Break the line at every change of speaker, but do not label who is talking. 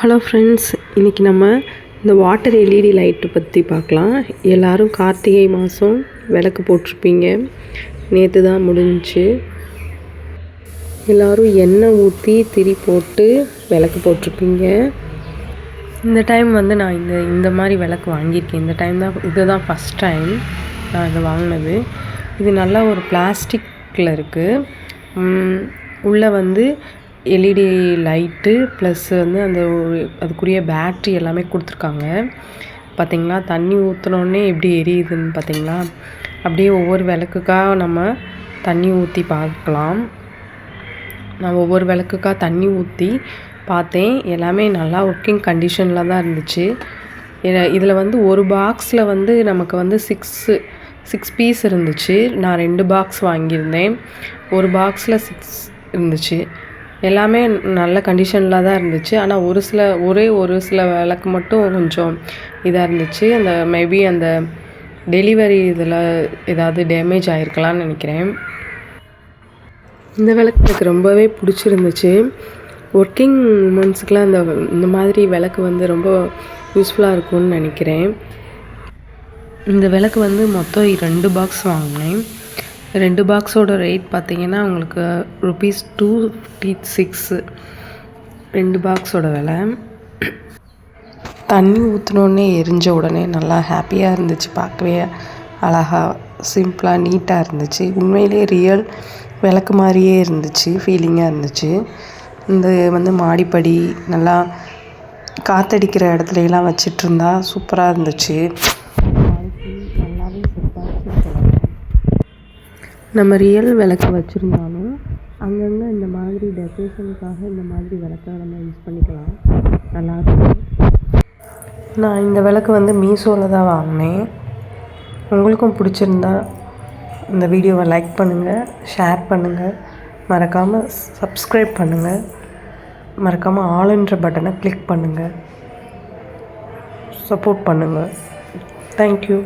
Hello friends இன்றைக்கி நம்ம இந்த வாட்டர் எல்இடி லைட்டு பற்றி பார்க்கலாம். எல்லோரும் கார்த்திகை மாதம் விளக்கு போட்டிருப்பீங்க. நேற்று தான் முடிஞ்சுச்சு எல்லோரும் எண்ணெய் ஊற்றி திரி போட்டு விளக்கு போட்டிருப்பீங்க. இந்த டைம் வந்து நான் இந்த இந்த மாதிரி விளக்கு வாங்கியிருக்கேன். இந்த டைம் தான் இதுதான் ஃபஸ்ட் டைம் நான் இதை வாங்கினது. இது நல்லா ஒரு பிளாஸ்டிக்கில் இருக்குது உள்ளே வந்து எல்இடி லைட்டு ப்ளஸ்ஸு வந்து அந்த ஒரு அதுக்குரிய பேட்ரி எல்லாமே கொடுத்துருக்காங்க. பார்த்தீங்களா தண்ணி ஊற்றுனோன்னே எப்படி எரியுதுன்னு பார்த்தீங்களா அப்படியே ஒவ்வொரு விளக்குக்காக நம்ம தண்ணி ஊற்றி பார்க்கலாம். நான் ஒவ்வொரு விளக்குக்காக தண்ணி ஊற்றி பார்த்தேன். எல்லாமே நல்லா ஒர்க்கிங் கண்டிஷனில் தான் இருந்துச்சு. இதில் வந்து ஒரு பாக்ஸில் வந்து நமக்கு வந்து சிக்ஸு சிக்ஸ் பீஸ் இருந்துச்சு. நான் ரெண்டு பாக்ஸ் வாங்கியிருந்தேன். ஒரு பாக்ஸில் சிக்ஸ் இருந்துச்சு. எல்லாமே நல்ல கண்டிஷனில் தான் இருந்துச்சு. ஆனால் ஒரு சில ஒரே ஒரு சில விளக்கு மட்டும் கொஞ்சம் இதாக இருந்துச்சு. அந்த மேபி அந்த டெலிவரி இதில் ஏதாவது டேமேஜ் ஆகிருக்கலான்னு நினைக்கிறேன். இந்த விளக்கு எனக்கு ரொம்பவே பிடிச்சிருந்துச்சு. ஒர்க்கிங் உமன்ஸுக்கெலாம் இந்த இந்த மாதிரி விளக்கு வந்து ரொம்ப யூஸ்ஃபுல்லாக இருக்கும்னு நினைக்கிறேன். இந்த விளக்கு வந்து மொத்தம் ரெண்டு பாக்ஸ் வாங்கினேன். ரெண்டு பாக்ஸோட ரேட் பார்த்தீங்கன்னா உங்களுக்கு ருபீஸ் டூ ஃபிஃப்டி சிக்ஸு ரெண்டு பாக்ஸோட விலை. தண்ணி ஊற்றினோடனே எரிஞ்ச உடனே நல்லா ஹாப்பியாக இருந்துச்சு. பார்க்கவே அழகாக சிம்பிளாக நீட்டாக இருந்துச்சு. உண்மையிலே ரியல் விளக்கு மாதிரியே இருந்துச்சு ஃபீலிங்காக இருந்துச்சு. இந்த வந்து மாடிப்படி நல்லா காற்றடிக்கிற இடத்துலலாம் வச்சிட்ருந்தா சூப்பராக இருந்துச்சு. நம்ம ரியல் விளக்கு வச்சுருந்தாலும் அங்கங்கே இந்த மாதிரி டெக்கரேஷனுக்காக இந்த மாதிரி விளக்கை நம்ம யூஸ் பண்ணிக்கலாம். நல்லாயிருக்கும் நான் இந்த விளக்கு வந்து மீஷோவில் தான் வாங்கினேன். உங்களுக்கும் பிடிச்சிருந்தா இந்த வீடியோவை லைக் பண்ணுங்கள் ஷேர் பண்ணுங்கள் மறக்காமல் சப்ஸ்கிரைப் பண்ணுங்கள் மறக்காமல் ஆளுன்ற பட்டனை கிளிக் பண்ணுங்கள் சப்போர்ட் பண்ணுங்கள் தேங்க்யூ